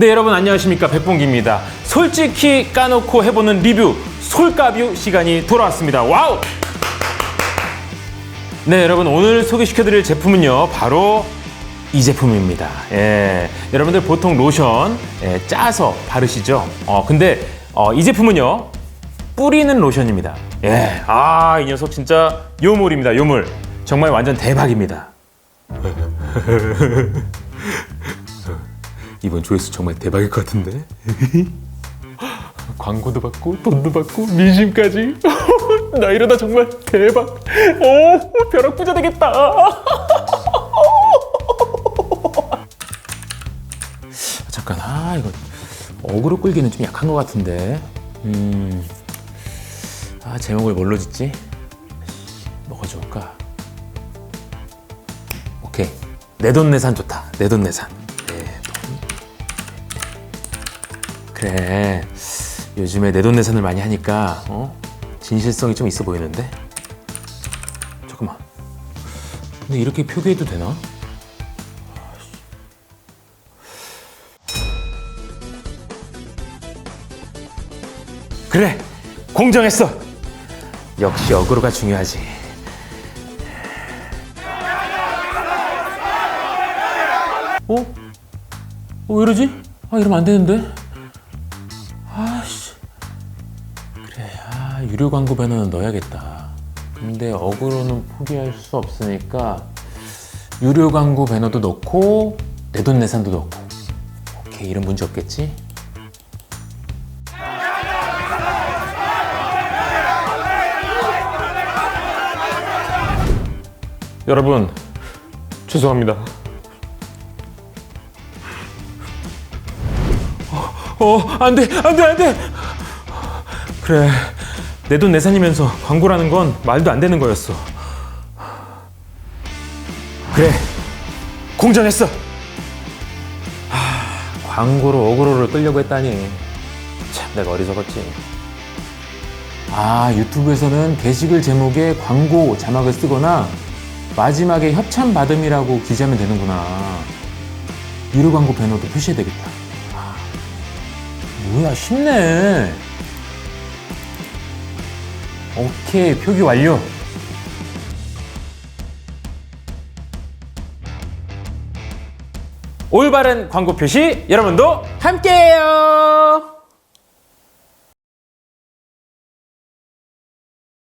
네 여러분 안녕하십니까 백봉기입니다. 솔직히 까놓고 해보는 리뷰 솔까뷰 시간이 돌아왔습니다. 와우! 네 여러분 오늘 소개시켜드릴 제품은요 바로 이 제품입니다. 예, 여러분들 보통 로션 예, 짜서 바르시죠. 어 근데 어, 이 제품은요 뿌리는 로션입니다. 예, 아이 녀석 진짜 요물입니다. 요물 정말 완전 대박입니다. 이번 조회수 정말 대박일 것 같은데. 광고도 받고 돈도 받고 민심까지. 나 이러다 정말 대박. 오 벼락 부자 되겠다. 잠깐 아 이거 어그로 끌기는 좀 약한 것 같은데. 음. 아 제목을 뭘로 짓지? 뭐가 좋을까? 오케이 내돈내산 좋다. 내돈내산. 그래 요즘에 내돈내산을 많이 하니까 어? 진실성이 좀 있어 보이는데 잠깐만 근데 이렇게 표기해도 되나? 그래 공정했어 역시 어그로가 중요하지 어? 어, 왜 이러지? 아, 이러면 안 되는데? 유료 광고 배너는 넣어야겠다. 근데 어그로는 포기할 수 없으니까 유료 광고 배너도 넣고 내 돈 내산도 넣고. 오케이, 이런 문제 없겠지? 여러분, 죄송합니다. 어, 안 돼, 안 돼, 안 돼! 그래, 내 돈 내산이면서 광고라는 건 말도 안 되는 거였어. 그래, 공정했어! 하, 광고로 어그로를 끌려고 했다니. 참, 내가 어리석었지. 아, 유튜브에서는 게시글 제목에 광고 자막을 쓰거나 마지막에 협찬 받음이라고 기재하면 되는구나. 유료 광고 배너도 표시해야 되겠다. 뭐야 쉽네 오케이 표기 완료. 올바른 광고 표시 여러분도 함께해요